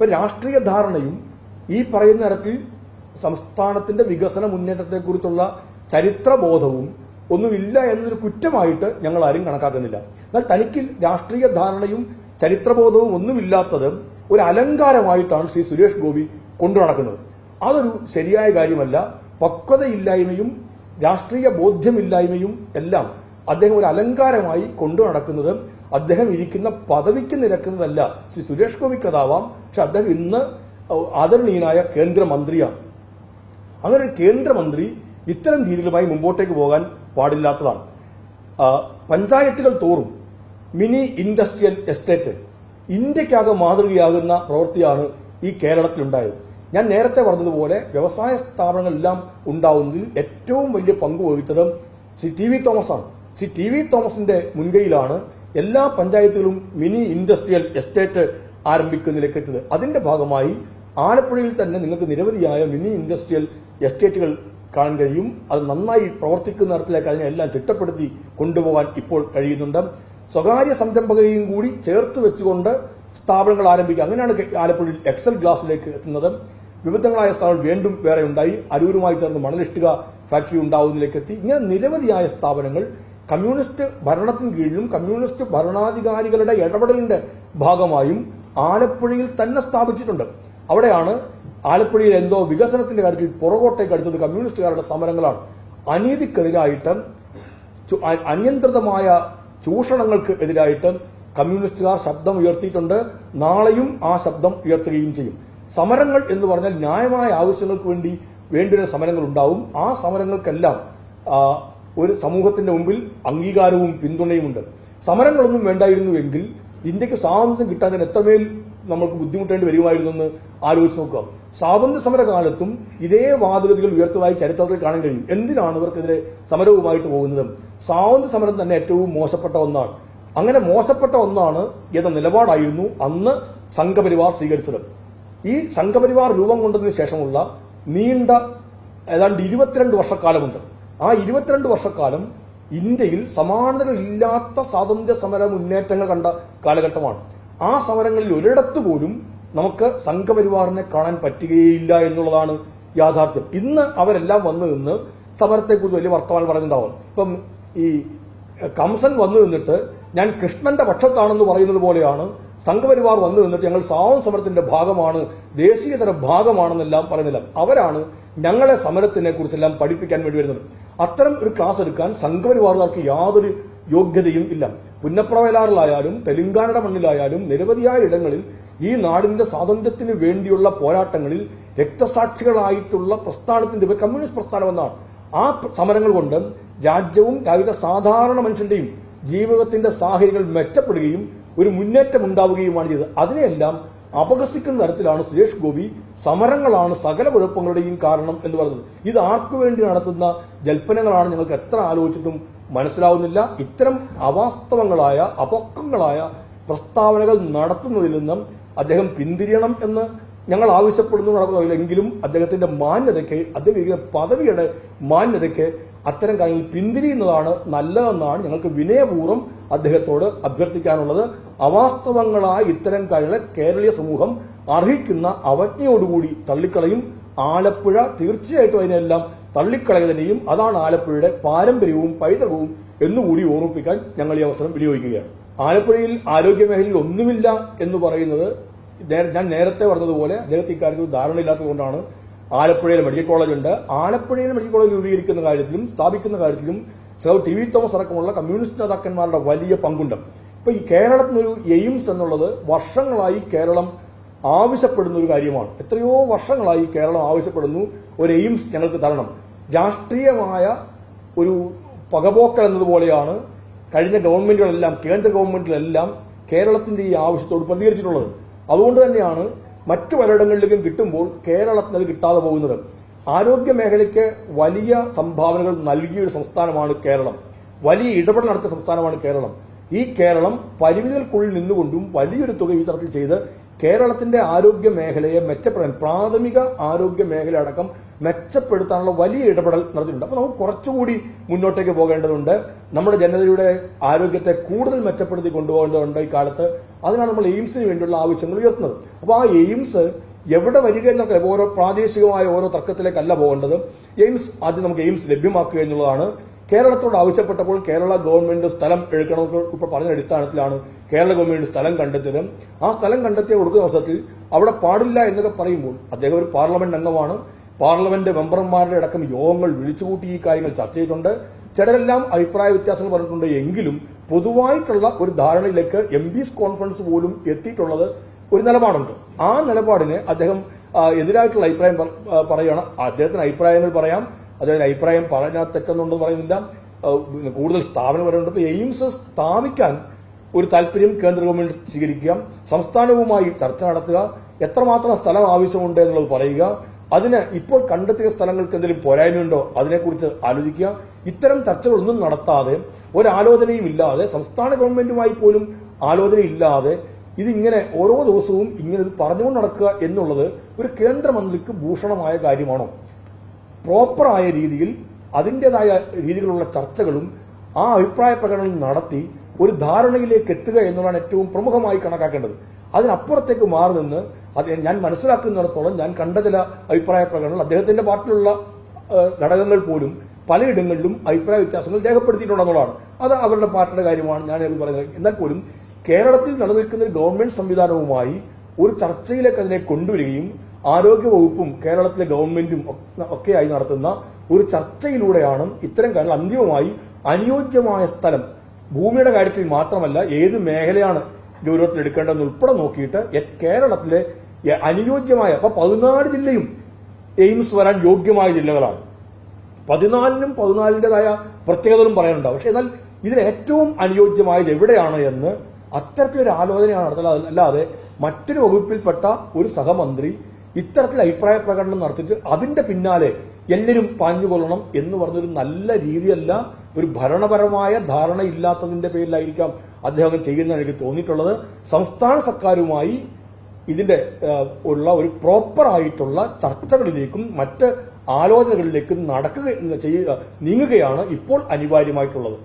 ഇപ്പൊ രാഷ്ട്രീയ ധാരണയും ഈ പറയുന്ന തരത്തിൽ സംസ്ഥാനത്തിന്റെ വികസന മുന്നേറ്റത്തെക്കുറിച്ചുള്ള ചരിത്രബോധവും ഒന്നുമില്ല എന്നൊരു കുറ്റമായിട്ട് ഞങ്ങൾ ആരും കണക്കാക്കുന്നില്ല. എന്നാൽ തനിക്ക് രാഷ്ട്രീയ ധാരണയും ചരിത്രബോധവും ഒന്നുമില്ലാത്തത് ഒരു അലങ്കാരമായിട്ടാണ് ശ്രീ സുരേഷ് ഗോപി കൊണ്ടു നടക്കുന്നത് അതൊരു ശരിയായ കാര്യമല്ല. പക്വതയില്ലായ്മയും രാഷ്ട്രീയ ബോധ്യമില്ലായ്മയും എല്ലാം അദ്ദേഹം ഒരു അലങ്കാരമായി കൊണ്ടു നടക്കുന്നത് അദ്ദേഹം ഇരിക്കുന്ന പദവിക്ക് നിരക്കുന്നതല്ല. ശ്രീ സുരേഷ് ഗോപി കഥാവാം പക്ഷെ അദ്ദേഹം ഇന്ന് ആദരണീയനായ കേന്ദ്രമന്ത്രിയാണ്. അങ്ങനെ ഒരു കേന്ദ്രമന്ത്രി ഇത്തരം രീതിയിലുമായി മുമ്പോട്ടേക്ക് പോകാൻ പാടില്ലാത്തതാണ്. പഞ്ചായത്തുകൾ തോറും മിനി ഇൻഡസ്ട്രിയൽ എസ്റ്റേറ്റ് ഇന്ത്യക്കാകെ മാതൃകയാകുന്ന പ്രവൃത്തിയാണ് ഈ കേരളത്തിലുണ്ടായത്. ഞാൻ നേരത്തെ പറഞ്ഞതുപോലെ വ്യവസായ സ്ഥാപനങ്ങളെല്ലാം ഉണ്ടാവുന്നതിൽ ഏറ്റവും വലിയ പങ്ക് വഹിച്ചത് Shri T V Thomas Shri T V തോമസിന്റെ മുൻകൈയിലാണ് എല്ലാ പഞ്ചായത്തുകളും മിനി ഇൻഡസ്ട്രിയൽ എസ്റ്റേറ്റ് ആരംഭിക്കുന്നതിലേക്ക് അതിന്റെ ഭാഗമായി ആലപ്പുഴയിൽ തന്നെ നിങ്ങൾക്ക് നിരവധിയായ മിനി ഇൻഡസ്ട്രിയൽ എസ്റ്റേറ്റുകൾ കാണാൻ കഴിയും. അത് നന്നായി പ്രവർത്തിക്കുന്ന തരത്തിലേക്ക് അതിനെല്ലാം ചിട്ടപ്പെടുത്തി കൊണ്ടുപോകാൻ ഇപ്പോൾ കഴിയുന്നുണ്ട്. സ്വകാര്യ സംരംഭകരെയും കൂടി ചേർത്ത് വെച്ചുകൊണ്ട് സ്ഥാപനങ്ങൾ ആരംഭിക്കുക. അങ്ങനെയാണ് ആലപ്പുഴയിൽ എക്സൽ ഗ്ലാസിലേക്ക് എത്തുന്നത്. വിവിധങ്ങളായ സ്ഥാപനങ്ങൾ വീണ്ടും വേറെ ഉണ്ടായി. അരൂരുമായി ചേർന്ന് മണലിഷ്ടിക ഫാക്ടറി ഉണ്ടാവുന്നതിലേക്ക് എത്തി. ഇങ്ങനെ നിരവധിയായ സ്ഥാപനങ്ങൾ കമ്മ്യൂണിസ്റ്റ് ഭരണത്തിന് കീഴിലും കമ്മ്യൂണിസ്റ്റ് ഭരണാധികാരികളുടെ ഇടപെടലിന്റെ ഭാഗമായും ആലപ്പുഴയിൽ തന്നെ സ്ഥാപിച്ചിട്ടുണ്ട്. അവിടെയാണ് ആലപ്പുഴയിൽ എന്തോ വികസനത്തിന്റെ കാര്യത്തിൽ പുറകോട്ടേക്ക് അടുത്തത് കമ്മ്യൂണിസ്റ്റുകാരുടെ സമരങ്ങളാണ്. അനീതിക്കെതിരായിട്ട് അനിയന്ത്രിതമായ ചൂഷണങ്ങൾക്ക് എതിരായിട്ട് കമ്മ്യൂണിസ്റ്റുകാർ ശബ്ദം ഉയർത്തിയിട്ടുണ്ട്. നാളെയും ആ ശബ്ദം ഉയർത്തുകയും ചെയ്യും. സമരങ്ങൾ എന്ന് പറഞ്ഞാൽ ന്യായമായ ആവശ്യങ്ങൾക്ക് വേണ്ടി വേണ്ടി സമരങ്ങൾ ഉണ്ടാവും ആ സമരങ്ങൾക്കെല്ലാം ഒരു സമൂഹത്തിന്റെ മുമ്പിൽ അംഗീകാരവും പിന്തുണയുമുണ്ട്. സമരങ്ങളൊന്നും വേണ്ടായിരുന്നുവെങ്കിൽ ഇന്ത്യയ്ക്ക് സ്വാതന്ത്ര്യം കിട്ടാൻ എത്രമേൽ നമ്മൾക്ക് ബുദ്ധിമുട്ടേണ്ടി വരുമായിരുന്നു എന്ന് ആലോചിച്ച് നോക്കുക. സ്വാതന്ത്ര്യ സമര കാലത്തും ഇതേ വാദഗതികൾ ഉയർത്തതായി ചരിത്രത്തിൽ കാണാൻ കഴിയും. എന്തിനാണ് ഇവർക്കെതിരെ സമരവുമായിട്ട് പോകുന്നത്? സ്വാതന്ത്ര്യ സമരം തന്നെ ഏറ്റവും മോശപ്പെട്ട ഒന്നാണ്. അങ്ങനെ മോശപ്പെട്ട ഒന്നാണ് എന്ന നിലപാടായിരുന്നു അന്ന് സംഘപരിവാർ സ്വീകരിച്ചത്. ഈ സംഘപരിവാർ രൂപം കൊണ്ടതിന് ശേഷമുള്ള നീണ്ട ഏതാണ്ട് ഇരുപത്തിരണ്ട് വർഷക്കാലമുണ്ട്. ആ ഇരുപത്തിരണ്ട് വർഷക്കാലം ഇന്ത്യയിൽ സമാനതകളില്ലാത്ത സ്വാതന്ത്ര്യ സമര മുന്നേറ്റങ്ങൾ കണ്ട കാലഘട്ടമാണ്. ആ സമരങ്ങളിൽ ഒരിടത്ത് പോലും നമുക്ക് സംഘപരിവാറിനെ കാണാൻ പറ്റുകയില്ല എന്നുള്ളതാണ് യാഥാർത്ഥ്യം. ഇന്ന് അവരെല്ലാം വന്നു നിന്ന് സമരത്തെക്കുറിച്ച് വലിയ വർത്തമാനം പറഞ്ഞിട്ടുണ്ടാവും. ഇപ്പം ഈ കംസൻ വന്നു നിന്നിട്ട് ഞാൻ കൃഷ്ണന്റെ പക്ഷത്താണെന്ന് പറയുന്നത് പോലെയാണ് സംഘപരിവാർ വന്നു നിന്നിട്ട് ഞങ്ങൾ സ്വാതന്ത്ര്യ സമരത്തിന്റെ ഭാഗമാണ് ദേശീയതര ഭാഗമാണെന്നെല്ലാം പറയുന്നില്ല. അവരാണ് ഞങ്ങളെ സമരത്തിനെ കുറിച്ചെല്ലാം പഠിപ്പിക്കാൻ വേണ്ടി വരുന്നത്. അത്തരം ഒരു ക്ലാസ് എടുക്കാൻ സംഘപരിവാറുകാർക്ക് യാതൊരു യോഗ്യതയും ഇല്ല. പുന്നപ്ര വയലാറിലായാലും തെലുങ്കാനയുടെ മണ്ണിലായാലും നിരവധിയായ ഇടങ്ങളിൽ ഈ നാടിന്റെ സ്വാതന്ത്ര്യത്തിന് വേണ്ടിയുള്ള പോരാട്ടങ്ങളിൽ രക്തസാക്ഷികളായിട്ടുള്ള പ്രസ്ഥാനത്തിന്റെ ഇവർ കമ്മ്യൂണിസ്റ്റ് പ്രസ്ഥാനം എന്നാണ്. ആ സമരങ്ങൾ കൊണ്ട് രാജ്യവും രാജ്യത്തെ സാധാരണ മനുഷ്യന്റെയും ജീവിതത്തിന്റെ സാഹചര്യങ്ങൾ മെച്ചപ്പെടുകയും ഒരു മുന്നേറ്റം ഉണ്ടാവുകയുമാണ് ചെയ്തത്. അതിനെയെല്ലാം അപഹസിക്കുന്ന തരത്തിലാണ് സുരേഷ് ഗോപി സമരങ്ങളാണ് സകല കുഴപ്പങ്ങളുടെയും കാരണം എന്ന് പറയുന്നത് ഇത് ആർക്കു വേണ്ടി നടത്തുന്ന ജൽപ്പനങ്ങളാണ് ഞങ്ങൾക്ക് എത്ര ആലോചിച്ചിട്ടും മനസ്സിലാവുന്നില്ല. ഇത്തരം അവാസ്തവങ്ങളായ അപക്വങ്ങളായ പ്രസ്താവനകൾ നടത്തുന്നതിൽ നിന്നും അദ്ദേഹം പിന്തിരിയണം എന്ന് ഞങ്ങൾ ആവശ്യപ്പെടുന്നു നടക്കുന്നില്ലെങ്കിലും അദ്ദേഹത്തിന്റെ മാന്യതയ്ക്ക് അദ്ദേഹം പദവിയുടെ മാന്യതയ്ക്ക് അത്തരം കാര്യങ്ങൾ പിന്തിരിയുന്നതാണ് നല്ലതെന്നാണ് ഞങ്ങൾക്ക് വിനയപൂർവം അദ്ദേഹത്തോട് അഭ്യർത്ഥിക്കാനുള്ളത്. അവാസ്തവങ്ങളായ ഇത്തരം കാര്യങ്ങളെ കേരളീയ സമൂഹം അർഹിക്കുന്ന അവജ്ഞയോടുകൂടി തള്ളിക്കളയും. ആലപ്പുഴ തീർച്ചയായിട്ടും അതിനെല്ലാം തള്ളിക്കളയതിനെയും അതാണ് ആലപ്പുഴയുടെ പാരമ്പര്യവും പൈതൃകവും എന്നുകൂടി ഓർമ്മിപ്പിക്കാൻ ഞങ്ങൾ ഈ അവസരം വിനിയോഗിക്കുകയാണ്. ആലപ്പുഴയിൽ ആരോഗ്യ മേഖലയിൽ ഒന്നുമില്ല എന്ന് പറയുന്നത് ഞാൻ നേരത്തെ പറഞ്ഞതുപോലെ അദ്ദേഹത്തെ ഇക്കാര്യത്തിൽ ധാരണയില്ലാത്തതുകൊണ്ടാണ് ആലപ്പുഴയിൽ മെഡിക്കൽ കോളേജ് ഉണ്ട് ആലപ്പുഴയിൽ മെഡിക്കൽ കോളേജ് രൂപീകരിക്കുന്ന കാര്യത്തിലും സ്ഥാപിക്കുന്ന കാര്യത്തിലും സർ ടി വി തോമസ് അടക്കമുള്ള കമ്മ്യൂണിസ്റ്റ് നേതാക്കന്മാരുടെ വലിയ പങ്കുണ്ട്. ഇപ്പൊ ഈ കേരളത്തിനൊരു എയിംസ് എന്നുള്ളത് വർഷങ്ങളായി കേരളം ആവശ്യപ്പെടുന്ന ഒരു കാര്യമാണ്. എത്രയോ വർഷങ്ങളായി കേരളം ആവശ്യപ്പെടുന്നു ഒരു എയിംസ് ഞങ്ങൾക്ക് തരണം. രാഷ്ട്രീയമായ ഒരു പകപോക്കൽ എന്നതുപോലെയാണ് കഴിഞ്ഞ ഗവൺമെന്റുകളെല്ലാം കേന്ദ്ര ഗവൺമെന്റിലെല്ലാം കേരളത്തിന്റെ ഈ ആവശ്യത്തോട് പ്രതികരിച്ചിട്ടുള്ളത്. അതുകൊണ്ട് തന്നെയാണ് മറ്റു പലയിടങ്ങളിലേക്കും കിട്ടുമ്പോൾ കേരളത്തിന് അത് കിട്ടാതെ പോകുന്നത്. ആരോഗ്യ മേഖലയ്ക്ക് വലിയ സംഭാവനകൾ നൽകിയ ഒരു സംസ്ഥാനമാണ് കേരളം. വലിയ ഇടപെടൽ നടത്തിയ സംസ്ഥാനമാണ് കേരളം. ഈ കേരളം പരിമിതികൾക്കുള്ളിൽ നിന്നുകൊണ്ടും വലിയൊരു തുക ഈ തരത്തിൽ ചെയ്ത് കേരളത്തിന്റെ ആരോഗ്യ മേഖലയെ മെച്ചപ്പെടാൻ പ്രാഥമിക ആരോഗ്യ മേഖല അടക്കം മെച്ചപ്പെടുത്താനുള്ള വലിയ ഇടപെടൽ നടത്തിയിട്ടുണ്ട്. അപ്പോൾ നമുക്ക് കുറച്ചുകൂടി മുന്നോട്ടേക്ക് പോകേണ്ടതുണ്ട്. നമ്മുടെ ജനതയുടെ ആരോഗ്യത്തെ കൂടുതൽ മെച്ചപ്പെടുത്തി കൊണ്ടുപോകേണ്ടതുണ്ട് ഈ കാലത്ത്. അതിനാണ് നമ്മൾ എയിംസിന് വേണ്ടിയുള്ള ആവശ്യങ്ങൾ ഉയർത്തുന്നത്. അപ്പോൾ ആ എയിംസ് എവിടെ വരിക എന്നൊക്കെ ഓരോ പ്രാദേശികമായ ഓരോ തർക്കത്തിലേക്കല്ല പോകേണ്ടത്. എയിംസ് ആദ്യം നമുക്ക് എയിംസ് ലഭ്യമാക്കുക എന്നുള്ളതാണ്. കേരളത്തോട് ആവശ്യപ്പെട്ടപ്പോൾ കേരള ഗവൺമെന്റ് സ്ഥലം എടുക്കണമെന്ന് ഇപ്പോൾ പറഞ്ഞ അടിസ്ഥാനത്തിലാണ് കേരള ഗവൺമെന്റ് സ്ഥലം കണ്ടെത്തിയത്. ആ സ്ഥലം കണ്ടെത്തിയ കൊടുക്കുന്ന അവസരത്തിൽ അവിടെ പാടില്ല എന്നൊക്കെ പറയുമ്പോൾ അദ്ദേഹം ഒരു പാർലമെന്റ് അംഗമാണ്. പാർലമെന്റ് മെമ്പർമാരുടെ അടക്കം യോഗങ്ങൾ വിളിച്ചുകൂട്ടി ഈ കാര്യങ്ങൾ ചർച്ച ചെയ്തിട്ടുണ്ട്. ചിലരെല്ലാം അഭിപ്രായ വ്യത്യാസങ്ങൾ പറഞ്ഞിട്ടുണ്ട്. എങ്കിലും പൊതുവായിട്ടുള്ള ഒരു ധാരണയിലേക്ക് എം കോൺഫറൻസ് പോലും എത്തിയിട്ടുള്ളത് ഒരു നിലപാടുണ്ട്. ആ നിലപാടിന് അദ്ദേഹം എതിരായിട്ടുള്ള അഭിപ്രായം പറ- പറയുകയാണ്. അദ്ദേഹത്തിന് അഭിപ്രായങ്ങൾ പറയാം. അദ്ദേഹത്തിന് അഭിപ്രായം പറഞ്ഞാൽ തെറ്റെന്നുണ്ട് പറയുന്നില്ല. കൂടുതൽ സ്ഥാപനം വരുന്നുണ്ട് ഇപ്പോൾ എയിംസ് സ്ഥാപിക്കാൻ ഒരു താല്പര്യം കേന്ദ്ര ഗവൺമെന്റ് സ്വീകരിക്കുക. സംസ്ഥാനവുമായി ചർച്ച നടത്തുക. എത്രമാത്രം സ്ഥലം ആവശ്യമുണ്ട് എന്നുള്ളത് പറയുക. അതിന് ഇപ്പോൾ കണ്ടെത്തിയ സ്ഥലങ്ങൾക്ക് എന്തെങ്കിലും പോരായ്മയുണ്ടോ? അതിനെക്കുറിച്ച് ആലോചിക്കുക. ഇത്തരം ചർച്ചകളൊന്നും നടത്താതെ ഒരാലോചനയും ഇല്ലാതെ സംസ്ഥാന ഗവൺമെന്റുമായി പോലും ആലോചനയില്ലാതെ ഇതിങ്ങനെ ഓരോ ദിവസവും ഇങ്ങനെ ഇത് പറഞ്ഞുകൊണ്ട് നടക്കുക എന്നുള്ളത് ഒരു കേന്ദ്രമന്ത്രിക്ക് ഭൂഷണമായ കാര്യമാണോ? പ്രോപ്പറായ രീതിയിൽ അതിന്റെതായ രീതിയിലുള്ള ചർച്ചകളും ആ അഭിപ്രായ പ്രകടനം നടത്തി ഒരു ധാരണയിലേക്ക് എത്തുക എന്നുള്ളതാണ് ഏറ്റവും പ്രമുഖമായി കണക്കാക്കേണ്ടത്. അതിനപ്പുറത്തേക്ക് മാറി നിന്ന് അത് ഞാൻ മനസ്സിലാക്കുന്നിടത്തോളം ഞാൻ കണ്ട ചില അഭിപ്രായ പ്രകടനങ്ങൾ അദ്ദേഹത്തിന്റെ പാർട്ടിയിലുള്ള ഘടകങ്ങൾ പോലും പലയിടങ്ങളിലും അഭിപ്രായ വ്യത്യാസങ്ങൾ രേഖപ്പെടുത്തിയിട്ടുണ്ടെന്നുള്ളതാണ്. അത് അവരുടെ പാർട്ടിയുടെ കാര്യമാണ്. ഞാൻ പറയുന്നത്. എന്നാൽ പോലും കേരളത്തിൽ നിലനിൽക്കുന്ന ഒരു ഗവൺമെന്റ് സംവിധാനവുമായി ഒരു ചർച്ചയിലേക്ക് അതിനെ കൊണ്ടുവരികയും ആരോഗ്യ വകുപ്പും കേരളത്തിലെ ഗവൺമെന്റും ഒക്കെ- ഒക്കെയായി നടത്തുന്ന ഒരു ചർച്ചയിലൂടെയാണ് ഇത്തരം കാര്യങ്ങൾ അന്തിമമായി അനുയോജ്യമായ സ്ഥലം ഭൂമിയുടെ കാര്യത്തിൽ മാത്രമല്ല ഏത് മേഖലയാണ് ഗൗരവത്തിൽ എടുക്കേണ്ടതെന്ന് ഉൾപ്പെടെ നോക്കിയിട്ട് കേരളത്തിലെ അനുയോജ്യമായ. അപ്പൊ പതിനാല് ജില്ലയും എയിംസ് വരാൻ യോഗ്യമായ ജില്ലകളാണ്. പതിനാലിനും പതിനാലിന്റെതായ പ്രത്യേകതകളും പറയാനുണ്ടാവും. പക്ഷെ എന്നാൽ ഇതിന് ഏറ്റവും അനുയോജ്യമായത് എവിടെയാണ് എന്ന് അത്തരത്തിലൊരു ആലോചനയാണ് നടത്തുന്നത്. അല്ലാതെ മറ്റൊരു വകുപ്പിൽപ്പെട്ട ഒരു സഹമന്ത്രി ഇത്തരത്തിൽ അഭിപ്രായ പ്രകടനം നടത്തിയിട്ട് അതിന്റെ പിന്നാലെ എല്ലാവരും പാഞ്ഞുകൊള്ളണം എന്ന് പറഞ്ഞൊരു നല്ല രീതിയല്ല ഒരു ഭരണപരമായ ധാരണയില്ലാത്തതിന്റെ പേരിലായിരിക്കാം അദ്ദേഹം ചെയ്യുന്ന എനിക്ക് തോന്നിയിട്ടുള്ളത്. സംസ്ഥാന സർക്കാരുമായി ഇതിന്റെ ആ, ഉള്ള ഒരു പ്രോപ്പറായിട്ടുള്ള ചർച്ചകളിലേക്കും മറ്റ് ആലോചനകളിലേക്കും നടക്കുക ചെയ്യുക നീങ്ങുകയാണ് ഇപ്പോൾ അനിവാര്യമായിട്ടുള്ളത്.